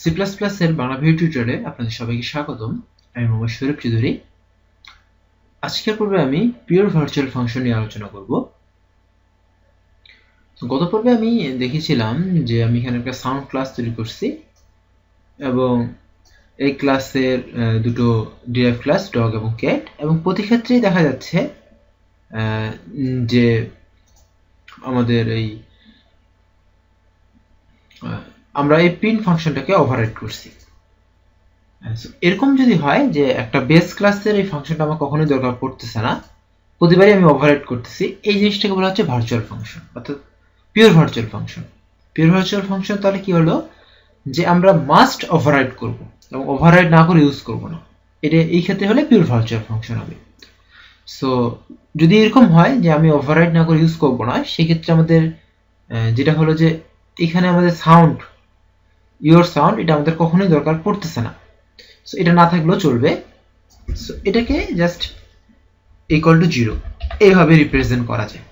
C plus plus এর Bangla video টিউটোরিয়ালে আপনাদের সবাইকে স্বাগতম। আমি মোহাম্মদ শরীফ চৌধুরী। আজকের পর্বে আমি পিওর ভার্চুয়াল ফাংশন নিয়ে আলোচনা করব। গত পর্বে আমি দেখেছিলাম যে আমি এখানে একটা সাউন্ড ক্লাস তৈরি করছি এবং এই ক্লাসের দুটো ডিরাইভ ক্লাস ডগ এবং ক্যাট এবং প্রতি ক্ষেত্রেই দেখা যাচ্ছে যে আমাদের এই আমরা এই প্রিন্ট ফাংশনটাকে ওভাররাইড করছি। এরকম যদি হয় যে একটা বেস ক্লাসের এই ফাংশনটা আমার কখনোই দরকার পড়তেছে না, প্রতিবারই আমি ওভাররাইড করতেছি, এই জিনিসটাকে বলা হচ্ছে ভার্চুয়াল ফাংশন অর্থাৎ pure virtual function pure virtual function তাহলে কি হলো? যে আমরা মাস্ট ওভাররাইড করব এবং ওভাররাইড না করে ইউজ করব না। এটা এই ক্ষেত্রে হলে পিওর ভার্চুয়াল ফাংশন হবে। সো যদি এরকম হয় যে আমি ওভাররাইড না করে ইউজ করব না, সেক্ষেত্রে আমাদের যেটা হলো যে এখানে আমাদের সাউন্ড ইওর সাউন্ড এটা আমাদের কখনোই দরকার পড়তেছে না। সো এটা না থাকলেও চলবে। সো এটাকে জাস্ট ইকুয়াল টু জিরো এইভাবে রিপ্রেজেন্ট করা যায়।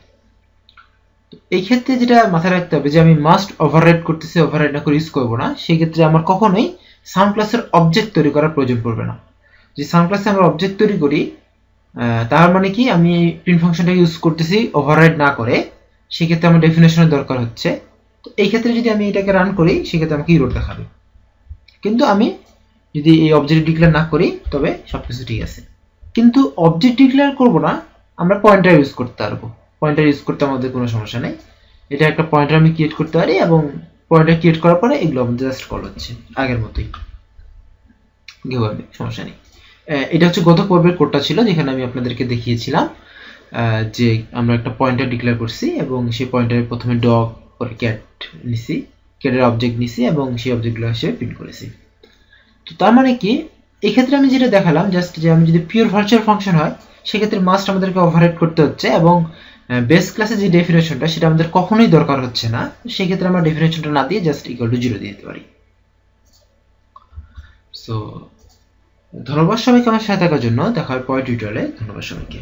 এই ক্ষেত্রে যেটা মাথায় রাখতে হবে যে, আমি মাস্ট ওভাররাইড করতেছি ওভাররাইড না করে ইউজ করব না। সেই ক্ষেত্রে আমার কখনোই সাউন্ড ক্লাসের অবজেক্ট তৈরি করার প্রয়োজন পড়বে না। যে সাউন্ড ক্লাসে আমরা অবজেক্ট তৈরি করি তার মানে কি? আমি প্রিন্ট ফাংশনটা ইউজ করতেছি ওভাররাইড না করে। সেক্ষেত্রে আমার ডেফিনেশনের দরকার হচ্ছে তো এই ক্ষেত্রে যদি আমি এটাকে রান করি, সেক্ষেত্রে আমাকে ইরোড দেখাবে। কিন্তু আমি যদি এই অবজেক্ট ডিক্লেয়ার না করি, তবে সবকিছু ঠিক আছে। কিন্তু অবজেক্ট ডিক্লেয়ার করব না, আমরা পয়েন্টার ইউজ করতে পারব। পয়েন্টার ইউজ করতে আমাদের কোনো সমস্যা নেই। এটা একটা পয়েন্টার আমি ক্রিয়েট করতে পারি এবং পয়েন্টার ক্রিয়েট করার পরে এগুলো আমাদের জাস্ট কল হচ্ছে, আগের মতোই। সমস্যা নেই। এটা হচ্ছে গত পর্বের কোডটা ছিল, যেখানে আমি আপনাদেরকে দেখিয়েছিলাম যে আমরা একটা পয়েন্টার ডিক্লেয়ার করছি এবং সেই পয়েন্টারের প্রথমে ডগ পরে ক্যাট নিছি ক্যাটের অবজেক্ট নিছি এবং সেই অবজেক্টগুলো হিসেবে প্রিন্ট করেছি। তো তার মানে কি? এক্ষেত্রে আমি যেটা দেখালাম জাস্ট যে আমি যদি পিওর ভার্চুয়াল ফাংশন হয়, সেক্ষেত্রে মাস্ট আমাদেরকে ওভারহেড করতে হচ্ছে এবং বেস ক্লাসে যে ডেফিনেশনটা সেটা আমাদের কখনোই দরকার হচ্ছে না। সেক্ষেত্রে আমরা ডেফিনেশনটা না দিয়ে জাস্ট ইকুয়াল টু জিরো দিয়ে দিতে পারি। সো ধন্যবাদ সবাইকে আমার সাথে থাকার জন্য। দেখা হয় পরের টিউটোরিয়ালে ধন্যবাদ সবাইকে।